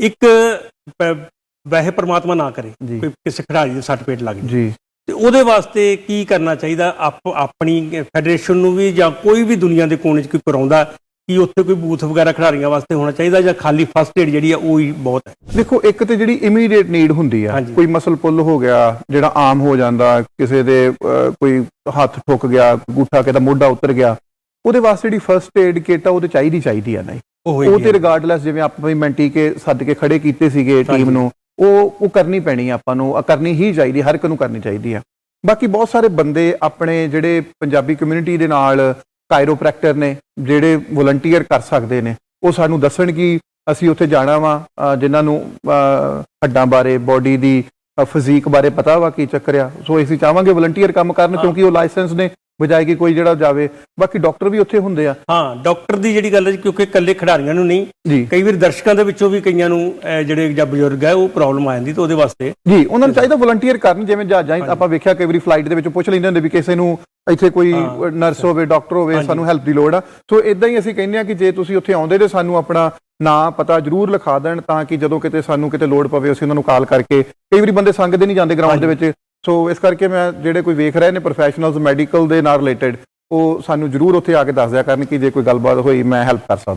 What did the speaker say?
ਇੱਕ ਵੈਸੇ ਪ੍ਰਮਾਤਮਾ ਨਾ ਕਰੇ। ਕੋਈ ਕਿਸੇ ਖਿਡਾਰੀ ਦੇ ਸੱਟ ਪੇਟ ਲੱਗ ਜੀ। ਤੇ ਉਹਦੇ ਵਾਸਤੇ ਕੀ ਕਰਨਾ ਚਾਹੀਦਾ? ਆਪ ਆਪਣੀ ਫੈਡਰੇਸ਼ਨ ਨੂੰ ਵੀ ਜਾਂ ਕੋਈ ਵੀ ਦੁਨੀਆ ਦੇ ਕੋਨੇ 'ਚ ਕੋਈ ਕਰਾਉਂਦਾ ਕਿ ਉੱਥੇ ਕੋਈ ਬੂਥ ਵਗੈਰਾ ਖਿਡਾਰੀਆਂ ਵਾਸਤੇ ਹੋਣਾ ਚਾਹੀਦਾ ਜਾਂ ਖਾਲੀ ਫਸਟ ਏਡ ਜਿਹੜੀ ਆ ਉਹ ਹੀ ਬਹੁਤ ਹੈ? ਦੇਖੋ ਇੱਕ ਤੇ ਜਿਹੜੀ ਇਮੀਡੀਏਟ ਨੀਡ ਹੁੰਦੀ ਆ। ਕੋਈ ਮਸਲ ਪੁੱਲ ਹੋ ਗਿਆ ਜਿਹੜਾ ਆਮ ਹੋ ਜਾਂਦਾ ਕਿਸੇ ਦੇ ਕੋਈ ਹੱਥ ਠੁੱਕ ਗਿਆ ਗੂਠਾ ਕਿਦਾ ਮੋਢਾ ਉਤਰ ਗਿਆ ਉਹਦੇ ਵਾਸਤੇ ਜਿਹੜੀ ਫਰਸਟ ਏਡ ਕਿੱਟ ਆ ਉਹ ਤੇ ਚਾਹੀਦੀ ਚਾਹੀਦੀ ਆ ਨਹੀਂ। ਉਹ ਤੇ ਰਿਗਾਰਡਲੈਸ ਜਿਵੇਂ ਆਪਾਂ ਵੀ ਮੈਂਟੀ ਕੇ ਸੱਦ ਕੇ ਖੜੇ ਕੀਤੇ ਸੀਗੇ। ਟੀਮ ਨੂੰ ਉਹ ਉਹ ਕਰਨੀ ਪੈਣੀ ਆਪਾਂ ਨੂੰ ਆ ਕਰਨੀ ਹੀ ਚਾਹੀਦੀ ਹਰ ਇੱਕ ਨੂੰ ਕਰਨੀ ਚਾਹੀਦੀ ਆ ਬਾਕੀ ਬਹੁਤ ਸਾਰੇ ਬੰਦੇ ਆਪਣੇ ਜਿਹੜੇ ਪੰਜਾਬੀ ਕਮਿਊਨਿਟੀ ਦੇ ਨਾਲ ਕਾਇਰੋਪ੍ਰੈਕਟਰ ਨੇ ਜਿਹੜੇ ਵੋਲੰਟੀਅਰ ਕਰ ਸਕਦੇ ਨੇ ਉਹ ਸਾਨੂੰ ਦੱਸਣ ਕਿ ਅਸੀਂ ਉੱਥੇ ਜਾਣਾ ਵਾ ਜਿਨ੍ਹਾਂ ਨੂੰ ਹੱਡਾਂ ਬਾਰੇ ਬਾਡੀ ਦੀ ਫਿਜ਼ੀਕ ਬਾਰੇ ਪਤਾ ਵਾ ਕੀ ਚੱਕਰ ਆ ਸੋ ਅਸੀਂ ਚਾਹਾਂਗੇ ਵੋਲੰਟੀਅਰ ਕੰਮ ਕਰਨ। ਕਿਉਂਕਿ ਉਹ ਲਾਇਸੈਂਸ ਨੇ ਬਜਾਏ ਕਿ ਕੋਈ ਜਿਹੜਾ ਜਾਵੇ। ਬਾਕੀ ਡਾਕਟਰ ਵੀ ਉੱਥੇ ਹੁੰਦੇ ਆ। ਹਾਂ ਡਾਕਟਰ ਦੀ ਜਿਹੜੀ ਗੱਲ ਹੈ ਕਿਉਂਕਿ ਇਕੱਲੇ ਖਿਡਾਰੀਆਂ ਨੂੰ ਨਹੀਂ ਕਈ ਵਾਰ ਦਰਸ਼ਕਾਂ ਦੇ ਵਿੱਚੋਂ ਵੀ ਕਈਆਂ ਨੂੰ ਜਿਹੜੇ ਜਾਂ ਬਜ਼ੁਰਗ ਹੈ ਉਹ ਪ੍ਰੋਬਲਮ ਆ ਜਾਂਦੀ ਤੇ ਉਹਦੇ ਵਾਸਤੇ। ਜੀ ਉਹਨਾਂ ਨੂੰ ਚਾਹੀਦਾ ਵੋਲੰਟੀਅਰ ਕਰਨ ਜਿਵੇਂ ਜਹਾਜ਼ਾਂ ਆਪਾਂ ਵੇਖਿਆ ਕਈ ਵਾਰੀ ਫਲਾਈਟ ਦੇ ਵਿੱਚ ਪੁੱਛ ਲੈਂਦੇ ਹੁੰਦੇ ਵੀ ਕਿਸੇ ਨੂੰ ਇੱਥੇ ਕੋਈ। ਨਰਸ ਹੋਵੇ ਡਾਕਟਰ ਹੋਵੇ। ਸਾਨੂੰ ਹੈਲਪ ਦੀ ਲੋੜ ਆ। ਸੋ ਇਦਾਂ ਹੀ ਅਸੀਂ ਕਹਿੰਦੇ ਆ ਕਿ ਜੇ ਤੁਸੀਂ ਉੱਥੇ ਆਉਂਦੇ ਤੇ ਸਾਨੂੰ ਆਪਣਾ ਨਾਂ ਪਤਾ ਜਰੂਰ ਲਿਖਾ ਦੇਣ ਤਾਂ ਕਿ ਜਦੋਂ ਕਿਤੇ ਸਾਨੂੰ ਕਿਤੇ ਲੋੜ ਪਵੇ ਅਸੀਂ ਉਹਨਾਂ ਨੂੰ ਕਾਲ ਕਰਕੇ ਕਈ ਵਾਰੀ ਬੰਦੇ ਸੰਗਦੇ ਨਹੀਂ ਜਾਂਦੇ ਗਰਾਊਂਡ ਦੇ ਵਿੱਚ। ਸੋ ਇਸ ਕਰਕੇ ਮੈਂ ਜਿਹੜੇ ਕੋਈ ਵੇਖ ਰਹੇ ਨੇ ਪ੍ਰੋਫੈਸ਼ਨਲਸ ਮੈਡੀਕਲ ਦੇ ਨਾਲ ਰਿਲੇਟਡ ਉਹ ਸਾਨੂੰ ਜਰੂਰ ਉੱਥੇ ਆ ਕੇ ਦੱਸ ਦਿਆ ਕਰਨ ਕਿ ਜੇ ਕੋਈ ਗੱਲਬਾਤ ਹੋਈ, ਮੈਂ ਹੈਲਪ ਕਰ ਸਕਦਾ।